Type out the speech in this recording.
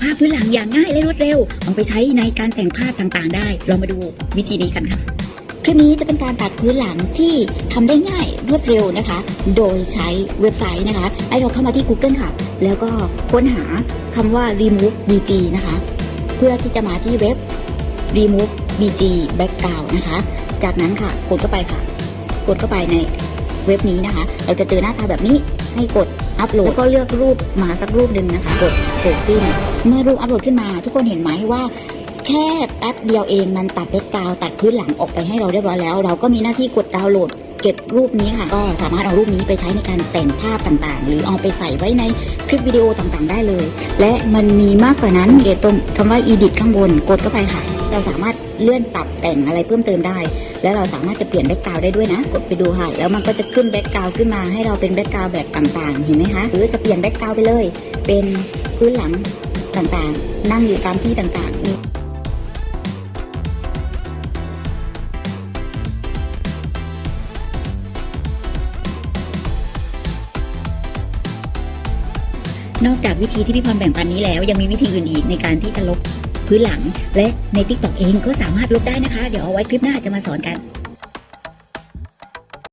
ภาพพื้นหลังอย่างง่ายและรวดเร็วเอาไปใช้ในการแต่งภาพต่างๆ ได้ เรามาดูวิธีนี้กันค่ะคลิปนี้จะเป็นการตัดพื้นหลังที่ทำได้ง่ายรวดเร็วนะคะ โดยใช้เว็บไซต์นะคะ ให้เราเข้ามาที่ Google ค่ะ แล้วก็ค้นหาคำว่า remove bg นะคะ เพื่อที่จะมาที่เว็บ remove bg background นะคะ จากนั้นค่ะ กดเข้าไปค่ะ กดเข้าไปในเว็บนี้นะคะ เราจะเจอหน้าตาแบบนี้ ให้กดอัปโหลดแล้วก็เลือกรูปมาสักรูปหนึ่งนะคะ กดเสร็จสิ้น เมื่อรูปอัปโหลดขึ้นมา ทุกคนเห็นไหมว่าแค่แป๊บเดียวเองมันตัดแบ็กกราวตัดพื้นหลังออกไปให้เราเรียบร้อยแล้ว เราก็มีหน้าที่กดดาวน์โหลด เก็บรูปนี้ค่ะ ก็สามารถเอารูปนี้ไปใช้ในการแต่งภาพต่างๆ หรือเอาไปใส่ไว้ในคลิปวิดีโอต่างๆ ได้เลย และมันมีมากกว่านั้นเกตตรงคำว่า edit ข้างบนกดเข้าไปค่ะ เราสามารถเลื่อนปรับแต่งอะไรเพิ่มเติมได้ และเราสามารถจะเปลี่ยนแบ็กกราวได้ด้วยนะ กดไปดูค่ะ แล้วมันก็จะขึ้นแบ็กกราวขึ้นมาให้เราเป็นแบ็กกราวแบบต่างๆ เห็นไหมคะ หรือจะเปลี่ยนแบ็กกราวไปเลย เป็นพื้นหลังต่างๆ นั่งอยู่ตามที่ต่างๆ นอกจากวิธีที่พี่พรแบ่งปันนี้แล้ว ยังมีวิธีอื่นอีกในการที่จะลบพื้นหลัง และใน t ิ k t o k เองก็สามารถลบได้นะคะ เดี๋ยวเอาไว้คลิปหน้าจะมาสอนกัน